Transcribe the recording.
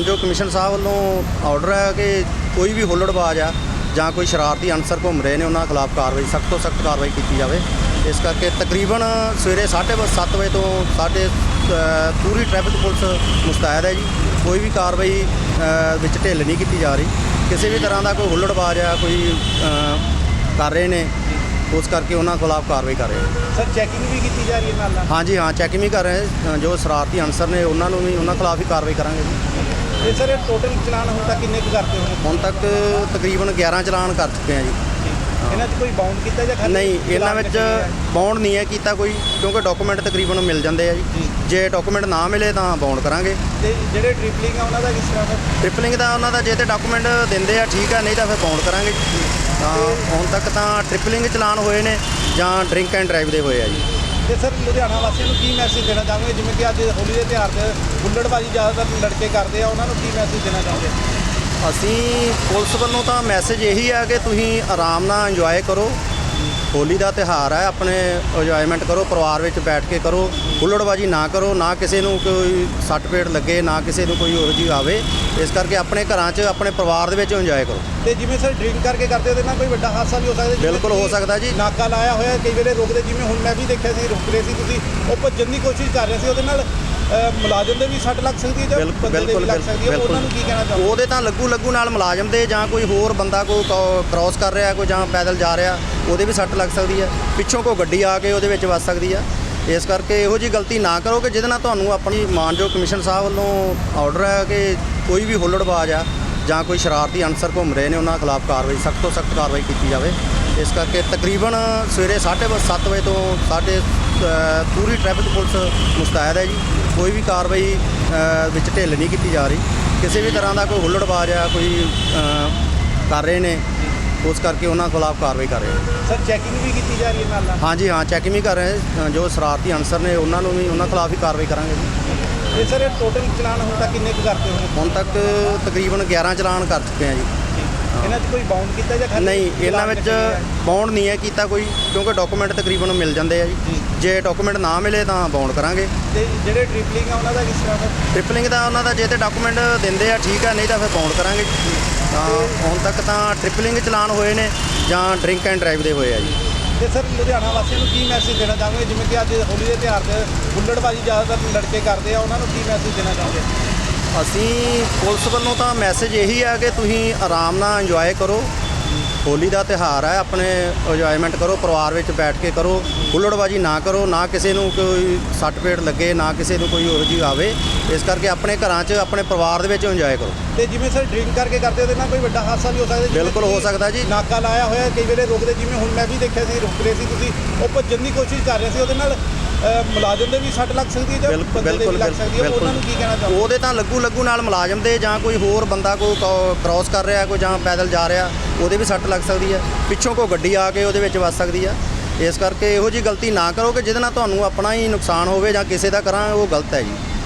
ਮਾਨਯੋਗ ਕਮਿਸ਼ਨ ਸਾਹਿਬ ਵੱਲੋਂ ਆਰਡਰ ਹੈ ਕਿ ਕੋਈ ਵੀ ਹੁੱਲੜਬਾਜ਼ ਆ ਜਾਂ ਕੋਈ ਸ਼ਰਾਰਤੀ ਅਨਸਰ ਘੁੰਮ ਰਹੇ ਨੇ ਉਹਨਾਂ ਖਿਲਾਫ ਕਾਰਵਾਈ ਸਖਤ ਤੋਂ ਸਖਤ ਕਾਰਵਾਈ ਕੀਤੀ ਜਾਵੇ। ਇਸ ਕਰਕੇ ਤਕਰੀਬਨ ਸਵੇਰੇ 7:30 ਵਜੇ ਤੋਂ ਸਾਡੇ ਪੂਰੀ ਟ੍ਰੈਫਿਕ ਪੁਲਿਸ ਮੁਸਤੈਦ ਹੈ ਜੀ। ਕੋਈ ਵੀ ਕਾਰਵਾਈ ਵਿੱਚ ਢਿੱਲ ਨਹੀਂ ਕੀਤੀ ਜਾ ਰਹੀ। ਕਿਸੇ ਵੀ ਤਰ੍ਹਾਂ ਦਾ ਕੋਈ ਹੁੱਲੜਬਾਜ਼ ਆ ਕੋਈ ਕਰ ਰਹੇ ਨੇ ਉਸ ਕਰਕੇ ਉਹਨਾਂ ਖਿਲਾਫ ਕਾਰਵਾਈ ਕਰ ਰਹੇ ਹਾਂ। ਸਰ ਚੈਕਿੰਗ ਵੀ ਕੀਤੀ ਜਾ ਰਹੀ ਹੈ ਨਾਲ ਹਾਂਜੀ ਹਾਂ ਚੈਕਿੰਗ ਵੀ ਕਰ ਰਹੇ। ਜੋ ਸ਼ਰਾਰਤੀ ਅਨਸਰ ਨੇ ਉਹਨਾਂ ਨੂੰ ਵੀ ਉਹਨਾਂ ਖਿਲਾਫ ਹੀ ਕਾਰਵਾਈ ਕਰਾਂਗੇ ਜੀ। ਤੇ ਸਰ ਟੋਟਲ ਚਲਾਨ ਹੁਣ ਤੱਕ ਕਿੰਨੇ ਕੁ ਕਰਤੇ ਹੋਣੇ ਹੁਣ ਤੱਕ ਤਕਰੀਬਨ 11 ਚਲਾਨ ਕਰ ਚੁੱਕੇ ਆ ਜੀ। ਇਹਨਾਂ 'ਚ ਕੋਈ ਬਾਉਂਡ ਕੀਤਾ ਜਾਂ ਖਾਲੀ ਨਹੀਂ ਇਹਨਾਂ ਚਲਾਨ ਵਿੱਚ ਕੱਟੇ ਆ? ਬੌਂਡ ਨਹੀਂ ਹੈ ਕੀਤਾ ਕੋਈ ਕਿਉਂਕਿ ਡਾਕੂਮੈਂਟ ਤਕਰੀਬਨ ਮਿਲ ਜਾਂਦੇ ਆ ਜੀ। ਜੀ। ਜੇ ਡਾਕੂਮੈਂਟ ਨਾ ਮਿਲੇ ਤਾਂ ਬੌਂਡ ਕਰਾਂਗੇ। ਤੇ ਜਿਹੜੇ ਟ੍ਰਿਪਲਿੰਗ ਆ ਉਹਨਾਂ ਦਾ ਕਿਸ ਤਰ੍ਹਾਂ ਦਾ ਟ੍ਰਿਪਲਿੰਗ ਦਾ ਉਹਨਾਂ ਦਾ ਜੇ ਤੇ ਡਾਕੂਮੈਂਟ ਦਿੰਦੇ ਆ ਠੀਕ ਆ ਨਹੀਂ ਤਾਂ ਫਿਰ ਬੌਂਡ ਕਰਾਂਗੇ। ਤਾਂ ਹੁਣ ਤੱਕ ਤਾਂ ਟ੍ਰਿਪਲਿੰਗ ਚਲਾਨ ਹੋਏ ਨੇ ਜਾਂ ਡਰਿੰਕ ਐਂਡ ਡਰਾਈਵ ਦੇ ਹੋਏ ਆ ਜੀ। ਤੇ ਸਰ, ਲੁਧਿਆਣਾ ਵਾਸੀਆਂ ਨੂੰ ਕੀ ਮੈਸੇਜ ਦੇਣਾ ਚਾਹੋਗੇ? ਜਿਵੇਂ ਕਿ ਅੱਜ ਹੋਲੀ ਦੇ ਤਿਉਹਾਰ ਤੇ ਹੁੱਲੜਬਾਜ਼ੀ ਜ਼ਿਆਦਾਤਰ ਲੜਕੇ ਕਰਦੇ ਆ, ਉਹਨਾਂ ਨੂੰ ਕੀ ਮੈਸੇਜ ਦੇਣਾ ਚਾਹੋਗੇ? ਅਸੀਂ ਪੁਲਿਸ ਵੱਲੋਂ ਤਾਂ ਮੈਸੇਜ ਇਹੀ ਆ ਕਿ ਤੁਸੀਂ ਆਰਾਮ ਨਾਲ ਇੰਜੋਏ ਕਰੋ। ਹੋਲੀ ਦਾ ਤਿਹਾਰ ਹੈ ਆਪਣੇ ਇੰਜੋਇਮੈਂਟ ਕਰੋ ਪਰਿਵਾਰ ਵਿੱਚ ਬੈਠ ਕੇ ਕਰੋ ਹੁੱਲੜਬਾਜੀ ਨਾ ਕਰੋ ਨਾ ਕਿਸੇ ਨੂੰ ਕੋਈ ਸੱਟ ਪੇਟ ਲੱਗੇ ਨਾ ਕਿਸੇ ਨੂੰ ਕੋਈ ਉਹੋ ਜਿਹੀ ਆਵੇ ਇਸ ਕਰਕੇ ਆਪਣੇ ਘਰਾਂ 'ਚ ਆਪਣੇ ਪਰਿਵਾਰ ਦੇ ਵਿੱਚ ਇੰਜੋਏ ਕਰੋ ਤੇ ਜਿਵੇਂ ਸਰ ਡਰਿੰਕ ਕਰਕੇ ਕਰਦੇ ਉਹਦੇ ਨਾਲ ਕੋਈ ਵੱਡਾ ਹਾਦਸਾ ਵੀ ਹੋ ਸਕਦਾ ਬਿਲਕੁਲ ਹੋ ਸਕਦਾ ਜੀ। ਨਾਕਾ ਲਾਇਆ ਹੋਇਆ ਕਈ ਵੇਲੇ ਰੁਕਦੇ ਜਿਵੇਂ ਹੁਣ ਮੈਂ ਵੀ ਦੇਖਿਆ ਸੀ ਰੁਕ ਰਹੇ ਸੀ ਤੁਸੀਂ ਉਹ ਭੱਜਣ ਦੀ ਕੋਸ਼ਿਸ਼ ਕਰ ਰਹੇ ਸੀ ਉਹਦੇ ਨਾਲ ਮੁਲਾਜ਼ਮ ਦੇ ਵੀ ਸੱਟ ਲੱਗ ਸਕਦੀ ਹੈ ਜਾਂ ਬੰਦੇ ਦੇ ਵੀ ਲੱਗ ਸਕਦੀ ਹੈ? ਉਹਨਾਂ ਨੂੰ ਕੀ ਕਹਿਣਾ ਚਾਹੋਗੇ? ਉਹਦੇ ਤਾਂ ਲੱਗੂ ਲੱਗੂ ਨਾਲ ਮੁਲਾਜ਼ਮ ਦੇ ਜਾਂ ਕੋਈ ਹੋਰ ਬੰਦਾ ਕੋਈ ਕ੍ਰਾਸ ਕਰ ਰਿਹਾ ਕੋਈ ਜਾਂ ਪੈਦਲ ਜਾ ਰਿਹਾ ਉਹਦੇ ਵੀ ਸੱਟ ਲੱਗ ਸਕਦੀ ਹੈ। ਪਿੱਛੋਂ ਕੋਈ ਗੱਡੀ ਆ ਕੇ ਉਹਦੇ ਵਿੱਚ ਵੱਜ ਸਕਦੀ ਆ। ਇਸ ਕਰਕੇ ਇਹੋ ਜੀ ਗਲਤੀ ਨਾ ਕਰੋ ਕਿ ਜਿਹਦੇ ਨਾਲ ਤੁਹਾਨੂੰ ਆਪਣੀ ਮਾਨਯੋਗ ਕਮਿਸ਼ਨ ਸਾਹਿਬ ਵੱਲੋਂ ਆਰਡਰ ਹੈ ਕਿ ਕੋਈ ਵੀ ਹੁੱਲੜਬਾਜ਼ ਆ ਜਾਂ ਕੋਈ ਸ਼ਰਾਰਤੀ ਅਨਸਰ ਘੁੰਮ ਰਹੇ ਨੇ ਉਹਨਾਂ ਖਿਲਾਫ ਕਾਰਵਾਈ ਸਖਤ ਤੋਂ ਸਖਤ ਕਾਰਵਾਈ ਕੀਤੀ ਜਾਵੇ। ਇਸ ਕਰਕੇ ਤਕਰੀਬਨ ਸਵੇਰੇ 7:30 ਵਜੇ ਤੋਂ ਸਾਡੇ ਪੂਰੀ ਟ੍ਰੈਫਿਕ ਪੁਲਿਸ ਮੁਸਤੈਦ ਹੈ ਜੀ। ਕੋਈ ਵੀ ਕਾਰਵਾਈ ਵਿੱਚ ਢਿੱਲ ਨਹੀਂ ਕੀਤੀ ਜਾ ਰਹੀ। ਕਿਸੇ ਵੀ ਤਰ੍ਹਾਂ ਦਾ ਕੋਈ ਹੁੱਲੜਬਾਜ਼ ਆ ਕੋਈ ਕਰ ਰਹੇ ਨੇ ਉਸ ਕਰਕੇ ਉਹਨਾਂ ਖਿਲਾਫ ਕਾਰਵਾਈ ਕਰ ਰਹੇ ਹਾਂ। ਸਰ ਚੈਕਿੰਗ ਵੀ ਕੀਤੀ ਜਾ ਰਹੀ ਹੈ ਨਾਲ ਨਾਲ? ਹਾਂਜੀ ਹਾਂ ਚੈਕਿੰਗ ਵੀ ਕਰ ਰਹੇ ਹਾਂ। ਜੋ ਸ਼ਰਾਰਤੀ ਅਨਸਰ ਨੇ ਉਹਨਾਂ ਨੂੰ ਵੀ ਉਹਨਾਂ ਖਿਲਾਫ ਹੀ ਕਾਰਵਾਈ ਕਰਾਂਗੇ ਜੀ। ਤੇ ਸਰ ਟੋਟਲ ਚਲਾਨ ਹੁਣ ਤੱਕ ਕਿੰਨੇ ਕੁ ਕਰਤੇ ਹੋਣੇ ਹੁਣ ਤੱਕ ਤਕਰੀਬਨ 11 ਚਲਾਨ ਕਰ ਚੁੱਕੇ ਆ ਜੀ। ਇਹਨਾਂ 'ਚ ਕੋਈ ਬਾਉਂਡ ਕੀਤਾ ਜਾਂ ਖਾਲੀ ਨਹੀਂ ਇਹਨਾਂ ਵਿੱਚ? ਬੌਂਡ ਨਹੀਂ ਹੈ ਕੀਤਾ ਕੋਈ ਕਿਉਂਕਿ ਡਾਕੂਮੈਂਟ ਤਕਰੀਬਨ ਮਿਲ ਜਾਂਦੇ ਆ ਜੀ। ਜੀ। ਡਾਕੂਮੈਂਟ ਨਾ ਮਿਲੇ ਤਾਂ ਬੌਂਡ ਕਰਾਂਗੇ। ਤੇ ਜਿਹੜੇ ਟ੍ਰਿਪਲਿੰਗ ਆ ਉਹਨਾਂ ਦਾ ਕਿਸ ਤਰ੍ਹਾਂ ਦਾ? ਟ੍ਰਿਪਲਿੰਗ ਦਾ ਉਹਨਾਂ ਦਾ ਜੇ ਤੇ ਡਾਕੂਮੈਂਟ ਦਿੰਦੇ ਆ ਠੀਕ ਆ ਨਹੀਂ ਤਾਂ ਫਿਰ ਬੌਂਡ ਕਰਾਂਗੇ। ਤਾਂ ਹੁਣ ਤੱਕ ਤਾਂ ਟ੍ਰਿਪਲਿੰਗ ਚਲਾਨ ਹੋਏ ਨੇ ਜਾਂ ਡਰਿੰਕ ਐਂਡ ਡਰਾਈਵ ਦੇ ਹੋਏ ਆ ਜੀ। ਤੇ ਸਰ ਲੁਧਿਆਣਾ ਵਾਸੀਆਂ ਨੂੰ ਕੀ ਮੈਸੇਜ ਦੇਣਾ ਚਾਹੋਗੇ? ਜਿਵੇਂ ਕਿ ਅੱਜ ਹੋਲੀ ਦੇ ਤਿਉਹਾਰ ਤੇ ਹੁੱਲੜਬਾਜ਼ੀ ਜ਼ਿਆਦਾਤਰ ਲੜਕੇ ਕਰਦੇ ਆ ਉਹਨਾਂ ਨੂੰ ਕੀ ਮੈਸੇਜ ਦੇਣਾ ਚਾਹੋਗੇ? ਅਸੀਂ ਪੁਲਿਸ ਵੱਲੋਂ ਤਾਂ ਮੈਸੇਜ ਇਹੀ ਆ ਕਿ ਤੁਸੀਂ ਆਰਾਮ ਨਾਲ ਇੰਜੋਏ ਕਰੋ। ਹੋਲੀ ਦਾ ਤਿਹਾਰ ਹੈ ਆਪਣੇ ਇੰਜੋਇਮੈਂਟ ਕਰੋ ਪਰਿਵਾਰ ਵਿੱਚ ਬੈਠ ਕੇ ਕਰੋ ਹੁੱਲੜਬਾਜੀ ਨਾ ਕਰੋ ਨਾ ਕਿਸੇ ਨੂੰ ਕੋਈ ਸੱਟ ਪੇਟ ਲੱਗੇ ਨਾ ਕਿਸੇ ਨੂੰ ਕੋਈ ਉਹੋ ਜਿਹੀ ਆਵੇ। ਇਸ ਕਰਕੇ ਆਪਣੇ ਘਰਾਂ 'ਚ ਆਪਣੇ ਪਰਿਵਾਰ ਦੇ ਵਿੱਚ ਇੰਜੋਏ ਕਰੋ। ਤੇ ਜਿਵੇਂ ਸਰ ਡਰਿੰਕ ਕਰਕੇ ਕਰਦੇ ਉਹਦੇ ਨਾਲ ਕੋਈ ਵੱਡਾ ਹਾਦਸਾ ਵੀ ਹੋ ਸਕਦਾ ਬਿਲਕੁਲ ਹੋ ਸਕਦਾ ਜੀ। ਨਾਕਾ ਲਾਇਆ ਹੋਇਆ ਕਈ ਵੇਲੇ ਰੁਕਦੇ ਜਿਵੇਂ ਹੁਣ ਮੈਂ ਵੀ ਦੇਖਿਆ ਸੀ ਰੁਕ ਰਹੇ ਸੀ ਤੁਸੀਂ ਉਹ ਭੱਜਣ ਦੀ ਕੋਸ਼ਿਸ਼ ਕਰ ਰਹੇ ਸੀ ਉਹਦੇ ਨਾਲ ਮੁਲਾਜ਼ਮ ਦੇ ਵੀ ਸੱਟ ਲੱਗ ਸਕਦੀ ਹੈ ਜਾਂ ਬਿਲਕੁਲ ਬੰਦੇ ਦੇ ਵੀ ਬਿਲਕੁਲ ਲੱਗ ਸਕਦੀ ਹੈ? ਉਹਨਾਂ ਨੂੰ ਕੀ ਕਹਿਣਾ ਚਾਹੋਗੇ? ਉਹਦੇ ਤਾਂ ਲੱਗੂ ਲੱਗੂ ਨਾਲ ਮੁਲਾਜ਼ਮ ਦੇ ਜਾਂ ਕੋਈ ਹੋਰ ਬੰਦਾ ਕੋਈ ਕ੍ਰਾਸ ਕਰ ਰਿਹਾ ਕੋਈ ਜਾਂ ਪੈਦਲ ਜਾ ਰਿਹਾ ਉਹਦੇ ਵੀ ਸੱਟ ਲੱਗ ਸਕਦੀ ਹੈ। ਪਿੱਛੋਂ ਕੋਈ ਗੱਡੀ ਆ ਕੇ ਉਹਦੇ ਵਿੱਚ ਵੱਜ ਸਕਦੀ ਆ ਇਸ ਕਰਕੇ ਇਹੋ ਜੀ ਗਲਤੀ ਨਾ ਕਰੋ ਕਿ ਜਿਹਦੇ ਨਾਲ ਤੁਹਾਨੂੰ ਆਪਣਾ ਹੀ ਨੁਕਸਾਨ ਹੋਵੇ ਜਾਂ ਕਿਸੇ ਦਾ ਕਰਾਂ ਉਹ ਗਲਤ ਹੈ ਜੀ।